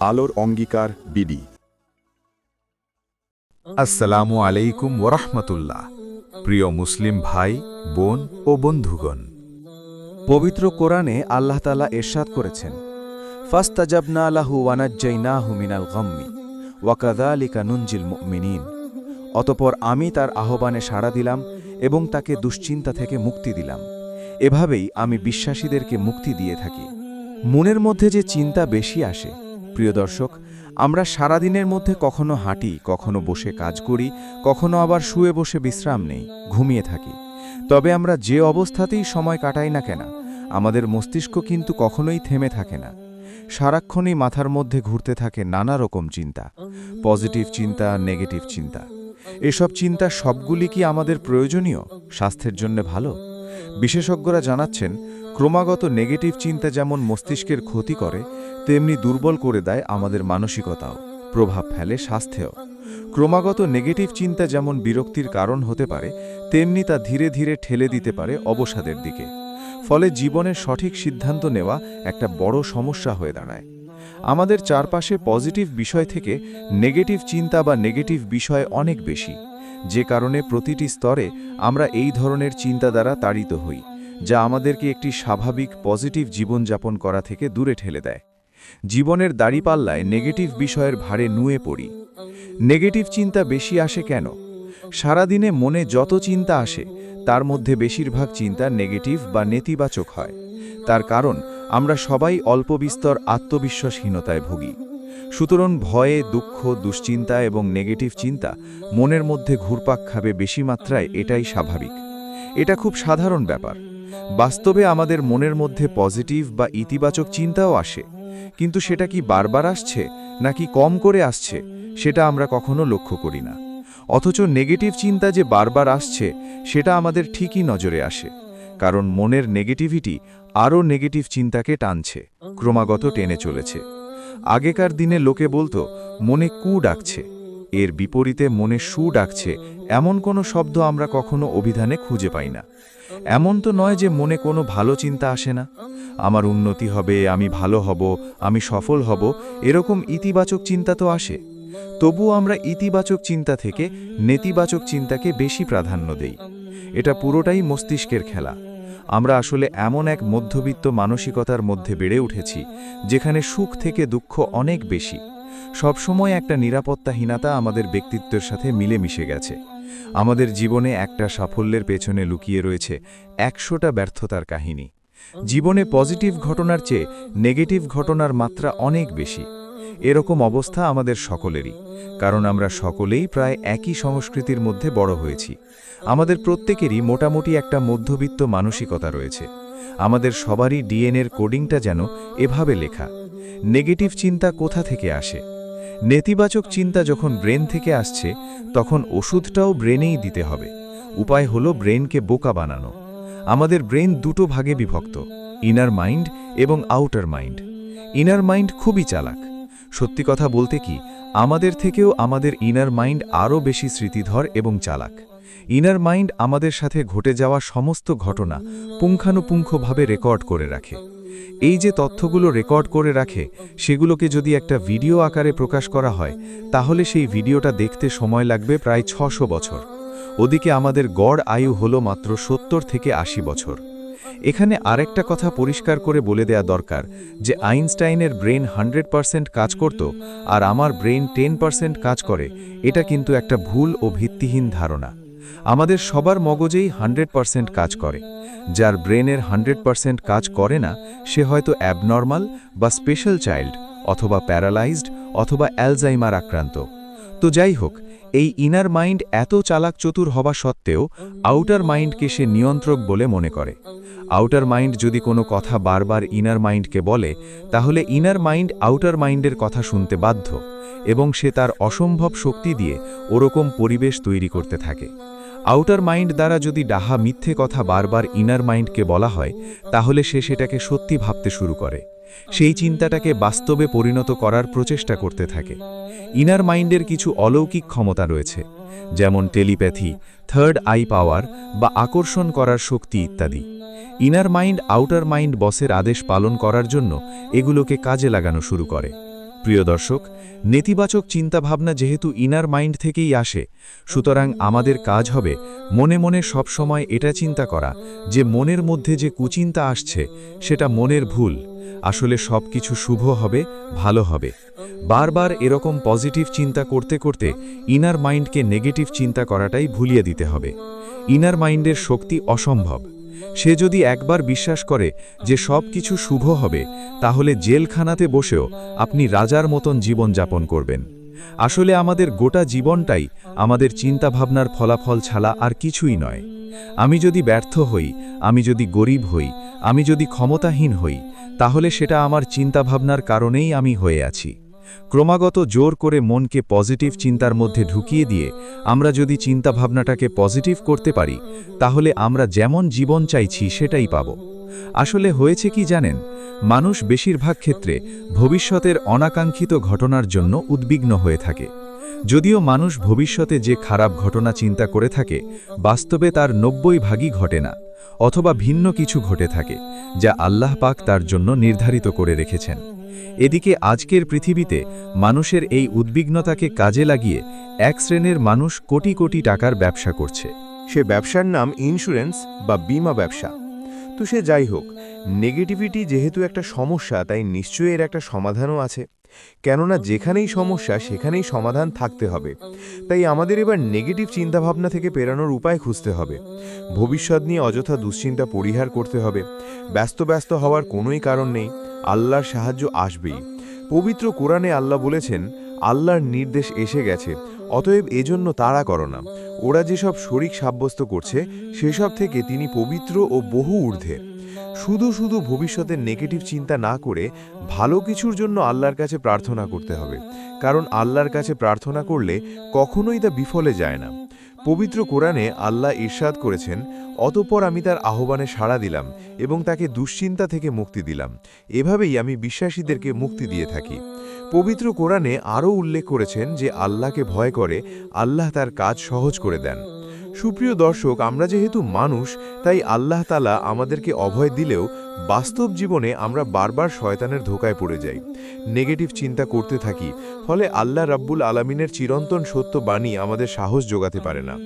আলোর অঙ্গীকার বিডি আসসালামু আলাইকুম ওরহমতুল্লাহ। প্রিয় মুসলিম ভাই, বোন ও বন্ধুগণ। পবিত্র কোরআনে আল্লাহ তালা এরশাদ করেছেন, ফাস্তাজাবনা আলাহু ওয়ানাজ্জাইনাহু মিনাল গম্মি ওয়াকাদালিকা নুনজিল মুমিনিন। অতপর আমি তার আহ্বানে সাড়া দিলাম এবং তাকে দুশ্চিন্তা থেকে মুক্তি দিলাম। এভাবেই আমি বিশ্বাসীদেরকে মুক্তি দিয়ে থাকি। মনের মধ্যে যে চিন্তা বেশি আসে প্রিয় দর্শক, আমরা সারাদিনের মধ্যে কখনো হাঁটি, কখনো বসে কাজ করি, কখনো আবার শুয়ে বসে বিশ্রাম নেই, ঘুমিয়ে থাকি। তবে আমরা যে অবস্থাতেই সময় কাটাই না কেন, আমাদের মস্তিষ্ক কিন্তু কখনোই থেমে থাকে না। সারাক্ষণই মাথার মধ্যে ঘুরতে থাকে নানা রকম চিন্তা, পজিটিভ চিন্তা, নেগেটিভ চিন্তা। এসব চিন্তা সবগুলি কি আমাদের প্রয়োজনীয়, স্বাস্থ্যের জন্য ভালো? বিশেষজ্ঞরা জানাচ্ছেন, ক্রমাগত নেগেটিভ চিন্তা যেমন মস্তিষ্কের ক্ষতি করে তেমনি দুর্বল করে দেয় আমাদের মানসিকতাও, প্রভাব ফেলে স্বাস্থ্যেও। ক্রমাগত নেগেটিভ চিন্তা যেমন বিরক্তির কারণ হতে পারে, তেমনি তা ধীরে ধীরে ঠেলে দিতে পারে অবসাদের দিকে। ফলে জীবনের সঠিক সিদ্ধান্ত নেওয়া একটা বড় সমস্যা হয়ে দাঁড়ায়। আমাদের চারপাশে পজিটিভ বিষয় থেকে নেগেটিভ চিন্তা বা নেগেটিভ বিষয় অনেক বেশি। যে কারণে প্রতিটি স্তরে আমরা এই ধরনের চিন্তা দ্বারা তাড়িত হই, যা আমাদেরকে একটি স্বাভাবিক পজিটিভ জীবনযাপন করা থেকে দূরে ঠেলে দেয়। জীবনের দাড়িপাল্লায় নেগেটিভ বিষয়ের ভারে নুয়ে পড়ি। নেগেটিভ চিন্তা বেশি আসে কেন? সারাদিনে মনে যত চিন্তা আসে, তার মধ্যে বেশিরভাগ চিন্তা নেগেটিভ বা নেতিবাচক হয়। তার কারণ, আমরা সবাই অল্প বিস্তর আত্মবিশ্বাসহীনতায় ভুগি। সুতরাং ভয়ে, দুঃখ, দুশ্চিন্তা এবং নেগেটিভ চিন্তা মনের মধ্যে ঘুরপাক খাবে বেশি মাত্রায়, এটাই স্বাভাবিক। এটা খুব সাধারণ ব্যাপার। বাস্তবে আমাদের মনের মধ্যে পজিটিভ বা ইতিবাচক চিন্তাও আসে। কিন্তু সেটা কি বারবার আসছে, নাকি কম করে আসছে, সেটা আমরা কখনো লক্ষ্য করি না। অথচ নেগেটিভ চিন্তা যে বারবার আসছে, সেটা আমাদের ঠিকই নজরে আসে, কারণ মনের নেগেটিভিটি আরও নেগেটিভ চিন্তাকে টানছে, ক্রমাগত টেনে চলেছে। আগেকার দিনে লোকে বলতো, মনে কু ডাকছে। এর বিপরীতে মনে সু ডাকছে, এমন কোনো শব্দ আমরা কখনো অভিধানে খুঁজে পাই না। এমন তো নয় যে মনে কোনো ভালো চিন্তা আসে না। আমার উন্নতি হবে, আমি ভালো হব, আমি সফল হব, এরকম ইতিবাচক চিন্তা তো আসে। তবুও আমরা ইতিবাচক চিন্তা থেকে নেতিবাচক চিন্তাকে বেশি প্রাধান্য দেই। এটা পুরোটাই মস্তিষ্কের খেলা। আমরা আসলে এমন এক মধ্যবিত্ত মানসিকতার মধ্যে বেড়ে উঠেছি, যেখানে সুখ থেকে দুঃখ অনেক বেশি। সবসময় একটা নিরাপত্তাহীনতা আমাদের ব্যক্তিত্বের সাথে মিলেমিশে গেছে। আমাদের জীবনে একটা সাফল্যের পেছনে লুকিয়ে রয়েছে একশোটা ব্যর্থতার কাহিনী। জীবনে পজিটিভ ঘটনার চেয়ে নেগেটিভ ঘটনার মাত্রা অনেক বেশি। এরকম অবস্থা আমাদের সকলেরই, কারণ আমরা সকলেই প্রায় একই সংস্কৃতির মধ্যে বড় হয়েছি। আমাদের প্রত্যেকেরই মোটামুটি একটা মধ্যবিত্ত মানসিকতা রয়েছে। আমাদের সবারই ডিএনএর কোডিংটা যেন এভাবে লেখা। নেগেটিভ চিন্তা কোথা থেকে আসে? নেতিবাচক চিন্তা যখন ব্রেন থেকে আসছে, তখন ওষুধটাও ব্রেনেই দিতে হবে। উপায় হলো ব্রেনকে বোকা বানানো। আমাদের ব্রেন দুটো ভাগে বিভক্ত, ইনার মাইন্ড এবং আউটার মাইন্ড। ইনার মাইন্ড খুবই চালাক। সত্যি কথা বলতে কি, আমাদের থেকেও আমাদের ইনার মাইন্ড আরও বেশি স্মৃতিধর এবং চালাক। ইনার মাইন্ড আমাদের সাথে ঘটে যাওয়া সমস্ত ঘটনা পুঙ্খানুপুঙ্খভাবে রেকর্ড করে রাখে। এই যে তথ্যগুলো রেকর্ড করে রাখে, সেগুলোকে যদি একটা ভিডিও আকারে প্রকাশ করা হয়, তাহলে সেই ভিডিওটা দেখতে সময় লাগবে প্রায় ছশো বছর। ওদিকে আমাদের গড় আয়ু হলো মাত্র সত্তর থেকে আশি বছর। এখানে আরেকটা কথা পরিষ্কার করে বলে দেয়া দরকার যে আইনস্টাইনের ব্রেন হান্ড্রেড পারসেন্ট কাজ করত আর আমার ব্রেন টেন পারসেন্ট কাজ করে, এটা কিন্তু একটা ভুল ও ভিত্তিহীন ধারণা। আমাদের সবার মগজেই হান্ড্রেড পারসেন্ট কাজ করে। যার ব্রেনের হান্ড্রেড পারসেন্ট কাজ করে না, সে হয়তো অ্যাবনর্মাল বা স্পেশাল চাইল্ড অথবা প্যারালাইজড অথবা অ্যালজাইমার আক্রান্ত। তো যাই হোক, এই ইনার মাইন্ড এত চালাক চতুর হওয়া সত্ত্বেও আউটার মাইন্ডকে সে নিয়ন্ত্রক বলে মনে করে। আউটার মাইন্ড যদি কোনো কথা বারবার ইনার মাইন্ডকে বলে, তাহলে ইনার মাইন্ড আউটার মাইন্ডের কথা শুনতে বাধ্য এবং সে তার অসম্ভব শক্তি দিয়ে ওরকম পরিবেশ তৈরি করতে থাকে। আউটার মাইন্ড দ্বারা যদি ডাহা মিথ্যে কথা বারবার ইনার মাইন্ডকে বলা হয়, তাহলে সে সেটাকে সত্যি ভাবতে শুরু করে। সেই চিন্তাটাকে বাস্তবে পরিণত করার প্রচেষ্টা করতে থাকে। ইনার মাইন্ডের কিছু অলৌকিক ক্ষমতা রয়েছে, যেমন টেলিপ্যাথি থার্ড আই পাওয়ার বা আকর্ষণ করার শক্তি ইত্যাদি। ইনার মাইন্ড আউটার মাইন্ড বসের আদেশ পালন করার জন্য এগুলোকে কাজে লাগানো শুরু করে। প্রিয় দর্শক, নেতিবাচক চিন্তাভাবনা যেহেতু ইনার মাইন্ড থেকেই আসে, সুতরাং আমাদের কাজ হবে মনে মনে সবসময় এটা চিন্তা করা, যে মনের মধ্যে যে কুচিন্তা আসছে, সেটা মনের ভুল। আসলে সব কিছু শুভ হবে, ভালো হবে। বারবার এরকম পজিটিভ চিন্তা করতে করতে ইনার মাইন্ডকে নেগেটিভ চিন্তা করাটাই ভুলিয়ে দিতে হবে। ইনার মাইন্ডের শক্তি অসম্ভব। সে যদি একবার বিশ্বাস করে যে সব কিছু শুভ হবে, তাহলে জেলখানাতে বসেও আপনি রাজার মতন জীবন যাপন করবেন। আসলে আমাদের গোটা জীবনটাই আমাদের চিন্তাভাবনার ফলাফল ছাড়া আর কিছুই নয়। আমি যদি ব্যর্থ হই, আমি যদি গরিব হই, আমি যদি ক্ষমতাহীন হই, তাহলে সেটা আমার চিন্তাভাবনার কারণেই আমি হয়ে আছি। ক্রমাগত জোর করে মনকে পজিটিভ চিন্তার মধ্যে ঢুকিয়ে দিয়ে আমরা যদি চিন্তাভাবনাটাকে পজিটিভ করতে পারি, তাহলে আমরা যেমন জীবন চাইছি সেটাই পাব। আসলে হয়েছে কি জানেন? মানুষ বেশিরভাগ ক্ষেত্রে ভবিষ্যতের অনাকাঙ্ক্ষিত ঘটনার জন্য উদ্বিগ্ন হয়ে থাকে। যদিও মানুষ ভবিষ্যতে যে খারাপ ঘটনা চিন্তা করে থাকে, বাস্তবে তার নব্বই ভাগই ঘটে না, অথবা ভিন্ন কিছু ঘটে থাকে, যা আল্লাহ পাক তার জন্য নির্ধারিত করে রেখেছেন। এদিকে আজকের পৃথিবীতে মানুষের এই উদ্বিগ্নতাকে কাজে লাগিয়ে এক শ্রেণির মানুষ কোটি কোটি টাকার ব্যবসা করছে। সে ব্যবসার নাম ইন্স্যুরেন্স বা বিমা ব্যবসা। তো সে যাই হোক, নেগেটিভিটি যেহেতু একটা সমস্যা, তাই নিশ্চয়ই এর একটা সমাধানও আছে। কেননা যেখানেই সমস্যা, সেখানেই সমাধান থাকতে হবে। তাই আমাদের এবার নেগেটিভ চিন্তাভাবনা থেকে পেরানোর উপায় খুঁজতে হবে। ভবিষ্যৎ নিয়ে অযথা দুশ্চিন্তা পরিহার করতে হবে। ব্যস্ত ব্যস্ত হওয়ার কোনোই কারণ নেই। আল্লাহর সাহায্য আসবেই। পবিত্র কোরআনে আল্লাহ বলেছেন, আল্লাহর নির্দেশ এসে গেছে, অতএব এজন্য তাড়া করো না। ওরা যেসব শরিক সাব্যস্ত করছে, সেসব থেকে তিনি পবিত্র ও বহু ঊর্ধ্বে। শুধু শুধু ভবিষ্যতের নেগেটিভ চিন্তা না করে ভালো কিছুর জন্য আল্লাহর কাছে প্রার্থনা করতে হবে। কারণ আল্লাহর কাছে প্রার্থনা করলে কখনোই তা বিফলে যায় না। পবিত্র কোরআনে আল্লাহ ইরশাদ করেছেন, অতপর আমি তার আহ্বানে সাড়া দিলাম এবং তাকে দুশ্চিন্তা থেকে মুক্তি দিলাম। এভাবেই আমি বিশ্বাসীদেরকে মুক্তি দিয়ে থাকি। পবিত্র কোরআনে আরও উল্লেখ করেছেন যে আল্লাহকে ভয় করে আল্লাহ তার কাজ সহজ করে দেন। সুপ্রিয় দর্শক, আমরা যেহেতু মানুষ, তাই আল্লাহ তালা আমাদেরকে অভয় দিলেও বাস্তব জীবনে আমরা বারবার শয়তানের ধোকায় পড়ে যাই। নেগেটিভ চিন্তা করতে থাকি, ফলে আল্লাহ রাব্বুল আলমিনের চিরন্তন সত্য বাণী আমাদের সাহস যোগাতে পারে না।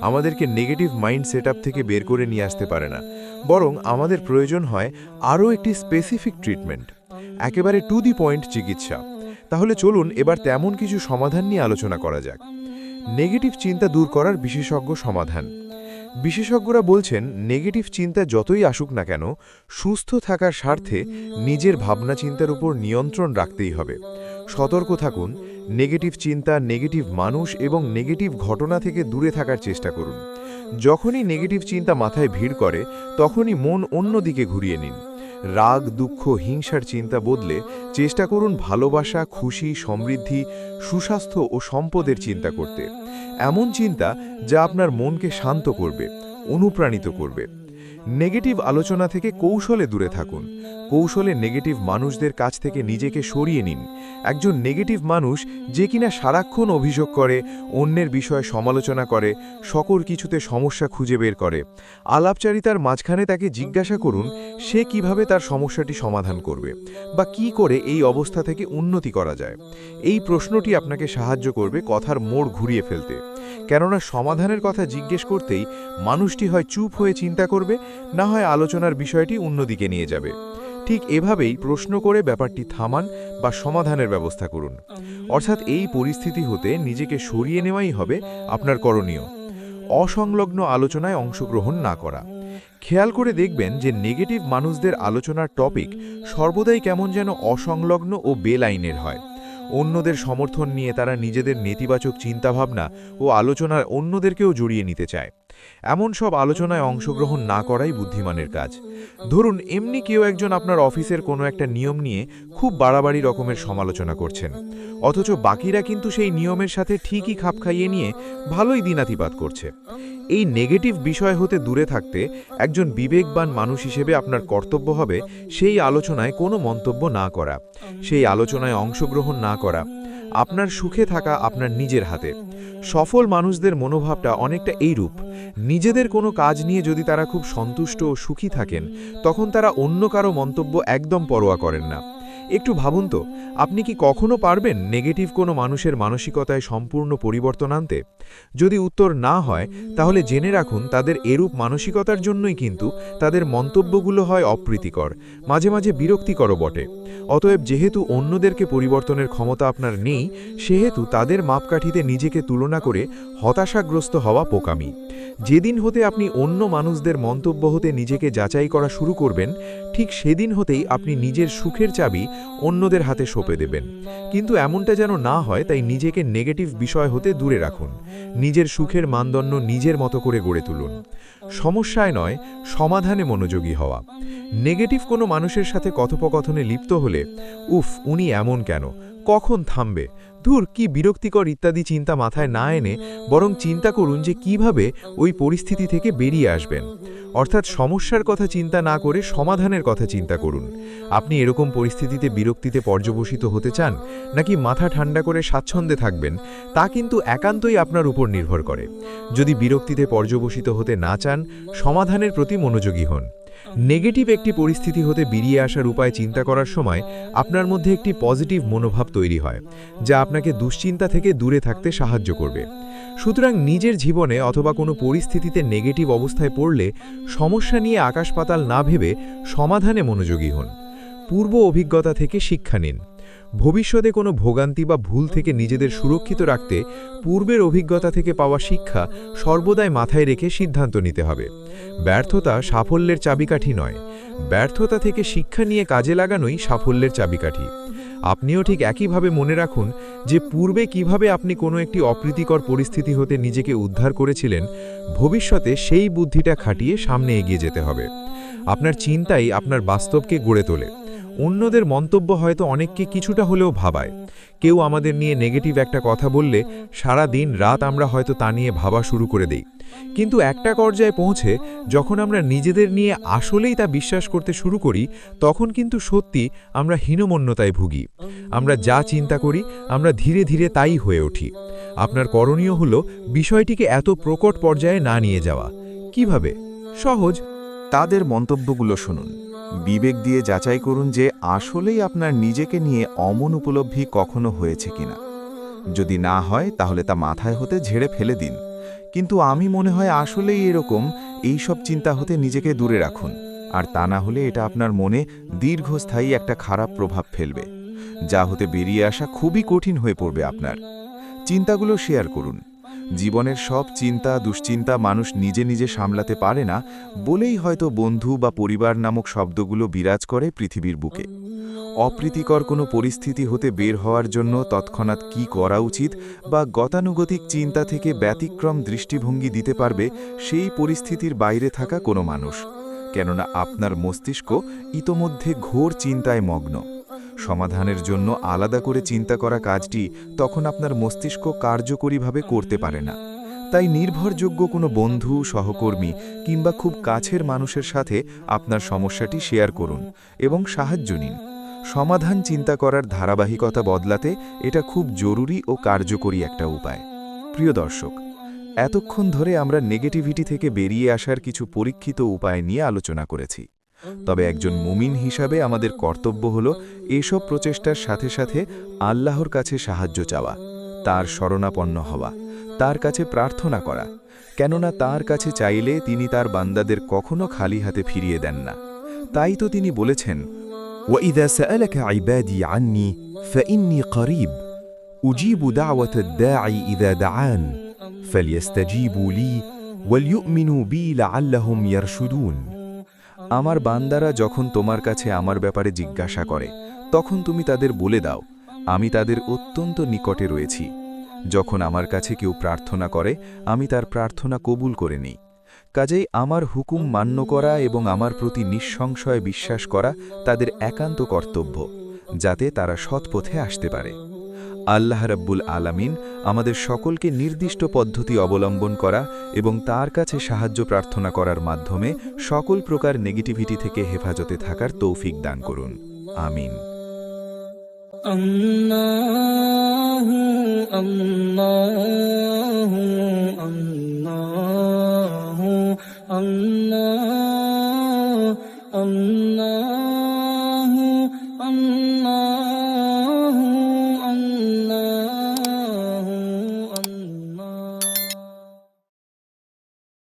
আমাদেরকে নেগেটিভ মাইন্ড সেট থেকে বের করে নিয়ে আসতে পারে না। বরং আমাদের প্রয়োজন হয় আরও একটি স্পেসিফিক ট্রিটমেন্ট। একেবারে টু দি পয়েন্ট চিকিৎসা। তাহলে চলুন এবার তেমন কিছু সমাধান নিয়ে আলোচনা করা যাক। নেগেটিভ চিন্তা দূর করার বিশেষজ্ঞ সমাধান। বিশেষজ্ঞরা বলছেন, নেগেটিভ চিন্তা যতই আসুক না কেন, সুস্থ থাকার স্বার্থে নিজের ভাবনা চিন্তার উপর নিয়ন্ত্রণ রাখতেই হবে। সতর্ক থাকুন, নেগেটিভ চিন্তা নেগেটিভ মানুষ এবং নেগেটিভ ঘটনা থেকে দূরে থাকার চেষ্টা করুন। যখনই নেগেটিভ চিন্তা মাথায় ভিড় করে, তখনই মন অন্যদিকে ঘুরিয়ে নিন। রাগ, দুঃখ, হিংসার চিন্তা বদলে চেষ্টা করুন ভালোবাসা, খুশি, সমৃদ্ধি, সুস্বাস্থ্য ও সম্পদের চিন্তা করতে। এমন চিন্তা যা আপনার মনকে শান্ত করবে, অনুপ্রাণিত করবে। নেগেটিভ আলোচনা থেকে কৌশলে দূরে থাকুন। কৌশলে নেগেটিভ মানুষদের কাছ থেকে নিজেকে সরিয়ে নিন। একজন নেগেটিভ মানুষ যে কিনা সারাক্ষণ অভিযোগ করে, অন্যের বিষয়ে সমালোচনা করে, সকল কিছুতে সমস্যা খুঁজে বের করে। আলাপচারিতার মাঝখানে তাকে জিজ্ঞাসা করুন, সে কীভাবে তার সমস্যাটি সমাধান করবে বা কি করে এই অবস্থা থেকে উন্নতি করা যায়। এই প্রশ্নটি আপনাকে সাহায্য করবে কথার মোড় ঘুরিয়ে ফেলতে। কেননা সমাধানের কথা জিজ্ঞেস করতেই মানুষটি হয় চুপ হয়ে চিন্তা করবে, না হয় আলোচনার বিষয়টি অন্যদিকে নিয়ে যাবে। ঠিক এভাবেই প্রশ্ন করে ব্যাপারটি থামান বা সমাধানের ব্যবস্থা করুন। অর্থাৎ এই পরিস্থিতি হতে নিজেকে সরিয়ে নেওয়াই হবে আপনার করণীয়। অসংলগ্ন আলোচনায় অংশগ্রহণ না করা। খেয়াল করে দেখবেন যে নেগেটিভ মানুষদের আলোচনার টপিক সর্বদাই কেমন যেন অসংলগ্ন ও বেলাইনের হয়। অন্যদের সমর্থন নিয়ে তারা নিজেদের নেতিবাচক চিন্তাভাবনা ও আলোচনার অন্যদেরকেও জড়িয়ে নিতে চায়। এমন সব আলোচনায় অংশগ্রহণ না করাই বুদ্ধিমানের কাজ। ধরুন, এমনি কেউ একজন আপনার অফিসের কোনো একটা নিয়ম নিয়ে খুব বাড়াবাড়ি রকমের সমালোচনা করছেন। অথচ বাকিরা কিন্তু সেই নিয়মের সাথে ঠিকই খাপ খাইয়ে নিয়ে ভালোই দিনাতিপাত করছে। এই নেগেটিভ বিষয় হতে দূরে থাকতে একজন বিবেকবান মানুষ হিসেবে আপনার কর্তব্য হবে সেই আলোচনায় কোনো মন্তব্য না করা, সেই আলোচনায় অংশগ্রহণ না করা, আপনার সুখে থাকা আপনার নিজের হাতে। সফল মানুষদের মনোভাবটা অনেকটা এইরূপ, নিজেদের কোনো কাজ নিয়ে যদি তারা খুব সন্তুষ্ট ও সুখী থাকেন, তখন তারা অন্য কারও মন্তব্য একদম পরোয়া করেন না। একটু ভাবুন তো, আপনি কি কখনো পারবেন নেগেটিভ কোনো মানুষের মানসিকতায় সম্পূর্ণ পরিবর্তন আনতে? যদি উত্তর না হয়, তাহলে জেনে রাখুন তাদের এরূপ মানসিকতার জন্যই কিন্তু তাদের মন্তব্যগুলো হয় অপ্রীতিকর, মাঝে মাঝে বিরক্তিকরও বটে। অতএব যেহেতু অন্যদেরকে পরিবর্তনের ক্ষমতা আপনার নেই, সেহেতু তাদের মাপকাঠিতে নিজেকে তুলনা করে হতাশাগ্রস্ত হওয়া পোকামি। যেদিন হতে আপনি অন্য মানুষদের মন্তব্য হতে নিজেকে যাচাই করা শুরু করবেন, ঠিক সেদিন হতেই আপনি নিজের সুখের চাবি অন্যদের হাতে সঁপে দেবেন। কিন্তু এমনটা যেন না হয়, তাই নিজেকে নেগেটিভ বিষয় হতে দূরে রাখুন। নিজের সুখের মানদণ্ড নিজের মতো করে গড়ে তুলুন। সমস্যায় নয়, সমাধানে মনোযোগী হওয়া। নেগেটিভ কোনো মানুষের সাথে কথোপকথনে লিপ্ত হলে, উফ, উনি এমন কেন? কখন থামবে? ধুর কি বিরক্তিকর ইত্যাদি চিন্তা মাথায় না এনে বরং চিন্তা করুন যে কীভাবে ওই পরিস্থিতি থেকে বেরিয়ে আসবেন। অর্থাৎ সমস্যার কথা চিন্তা না করে সমাধানের কথা চিন্তা করুন। আপনি এরকম পরিস্থিতিতে বিরক্তিতে পর্যবসিত হতে চান নাকি মাথা ঠান্ডা করে স্বাচ্ছন্দ্যে থাকবেন, তা কিন্তু একান্তই আপনার উপর নির্ভর করে। যদি বিরক্তিতে পর্যবসিত হতে না চান, সমাধানের প্রতি মনোযোগী হন। নেগেটিভ একটি পরিস্থিতি হতে বেরিয়ে আসার উপায় চিন্তা করার সময় আপনার মধ্যে একটি পজিটিভ মনোভাব তৈরি হয়, যা আপনাকে দুশ্চিন্তা থেকে দূরে থাকতে সাহায্য করবে। সুতরাং নিজের জীবনে অথবা কোনো পরিস্থিতিতে নেগেটিভ অবস্থায় পড়লে সমস্যা নিয়ে আকাশ পাতাল না ভেবে সমাধানে মনোযোগী হন। পূর্ব অভিজ্ঞতা থেকে শিক্ষা নিন। ভবিষ্যতে কোনো ভোগান্তি বা ভুল থেকে নিজেদের সুরক্ষিত রাখতে পূর্বের অভিজ্ঞতা থেকে পাওয়া শিক্ষা সর্বদাই মাথায় রেখে সিদ্ধান্ত নিতে হবে। ব্যর্থতা সাফল্যের চাবিকাঠি নয়। ব্যর্থতা থেকে শিক্ষা নিয়ে কাজে লাগানোই সাফল্যের চাবিকাঠি। আপনিও ঠিক একইভাবে মনে রাখুন যে পূর্বে কীভাবে আপনি কোনো একটি অপ্রীতিকর পরিস্থিতি হতে নিজেকে উদ্ধার করেছিলেন, ভবিষ্যতে সেই বুদ্ধিটা খাটিয়ে সামনে এগিয়ে যেতে হবে। আপনার চিন্তাই আপনার বাস্তবকে গড়ে তোলে। অন্যদের মন্তব্য হয়তো অনেককে কিছুটা হলেও ভাবায়। কেউ আমাদের নিয়ে নেগেটিভ একটা কথা বললে সারা দিন রাত আমরা হয়তো তা নিয়ে ভাবা শুরু করে দেই। কিন্তু একটা পর্যায়ে পৌঁছে যখন আমরা নিজেদের নিয়ে আসলেই তা বিশ্বাস করতে শুরু করি, তখন কিন্তু সত্যি আমরা হীনমন্যতায় ভুগি। আমরা যা চিন্তা করি, আমরা ধীরে ধীরে তাই হয়ে উঠি। আপনার করণীয় হলো বিষয়টিকে এত প্রকট পর্যায়ে না নিয়ে যাওয়া। কীভাবে? সহজ। তাদের মন্তব্যগুলো শুনুন। বিবেক দিয়ে যাচাই করুন যে আসলেই আপনার নিজেকে নিয়ে অমন উপলব্ধি কখনো হয়েছে কিনা। যদি না হয়, তাহলে তা মাথায় হতে ঝেড়ে ফেলে দিন। কিন্তু আমি মনে হয় আসলেই এরকম এই সব চিন্তা হতে নিজেকে দূরে রাখুন। আর তা না হলে এটা আপনার মনে দীর্ঘস্থায়ী একটা খারাপ প্রভাব ফেলবে, যা হতে বেরিয়ে আসা খুবই কঠিন হয়ে পড়বে আপনার। চিন্তাগুলো শেয়ার করুন। জীবনের সব চিন্তা, দুশ্চিন্তা মানুষ নিজে নিজে সামলাতে পারে না, বলেই হয়তো বন্ধু বা পরিবার নামক শব্দগুলো বিরাজ করে পৃথিবীর বুকে। অপ্রীতিকর কোনো পরিস্থিতি হতে বের হওয়ার জন্য তৎক্ষণাৎ কি করা উচিত বা গতানুগতিক চিন্তা থেকে ব্যতিক্রম দৃষ্টিভঙ্গি দিতে পারবে সেই পরিস্থিতির বাইরে থাকা কোনো মানুষ। কেননা আপনার মস্তিষ্ক ইতোমধ্যে ঘোর চিন্তায় মগ্ন। সমাধানের জন্য আলাদা করে চিন্তা করা কাজটি তখন আপনার মস্তিষ্ক কার্যকরীভাবে করতে পারে না। তাই নির্ভরযোগ্য কোনো বন্ধু, সহকর্মী কিংবা খুব কাছের মানুষের সাথে আপনার সমস্যাটি শেয়ার করুন এবং সাহায্য নিন। সমাধান চিন্তা করার ধারাবাহিকতা বদলাতে এটা খুব জরুরি ও কার্যকরী একটা উপায়। প্রিয় দর্শক, এতক্ষণ ধরে আমরা নেগেটিভিটি থেকে বেরিয়ে আসার কিছু পরীক্ষিত উপায় নিয়ে আলোচনা করেছি। তবে একজন মুমিন হিসাবে আমাদের কর্তব্য হল এসব প্রচেষ্টার সাথে সাথে আল্লাহর কাছে সাহায্য চাওয়া, তার শরণাপন্ন হওয়া, তার কাছে প্রার্থনা করা, কেননা তার কাছে চাইলে তিনি তার বান্দাদের কখনো খালি হাতে ফিরিয়ে দেন না। তাই তো তিনি বলেছেন وإذا سألك عبادي عني فإني قريب أجيب دعوة الداعي إذا دعان فليستجيبوا لي وليؤمنوا بي لعلهم يرشدون আমার বান্দারা যখন তোমার কাছে আমার ব্যাপারে জিজ্ঞাসা করে তখন তুমি তাদের বলে দাও আমি তাদের অত্যন্ত নিকটে রয়েছি যখন আমার কাছে কেউ প্রার্থনা করে আমি তার প্রার্থনা কবুল করে নিই কাজেই আমার হুকুম মান্য করা এবং আমার প্রতি নিঃসংশয় বিশ্বাস করা তাদের একান্ত কর্তব্য, যাতে তারা সৎপথে আসতে পারে। আল্লাহ রব্বুল আলামিন আমাদের সকলকে নির্দিষ্ট পদ্ধতি অবলম্বন করা এবং তার কাছে সাহায্য প্রার্থনা করার মাধ্যমে সকল প্রকার নেগেটিভিটি থেকে হেফাজতে থাকার তৌফিক দান করুন। আমিন। Allah, Allah.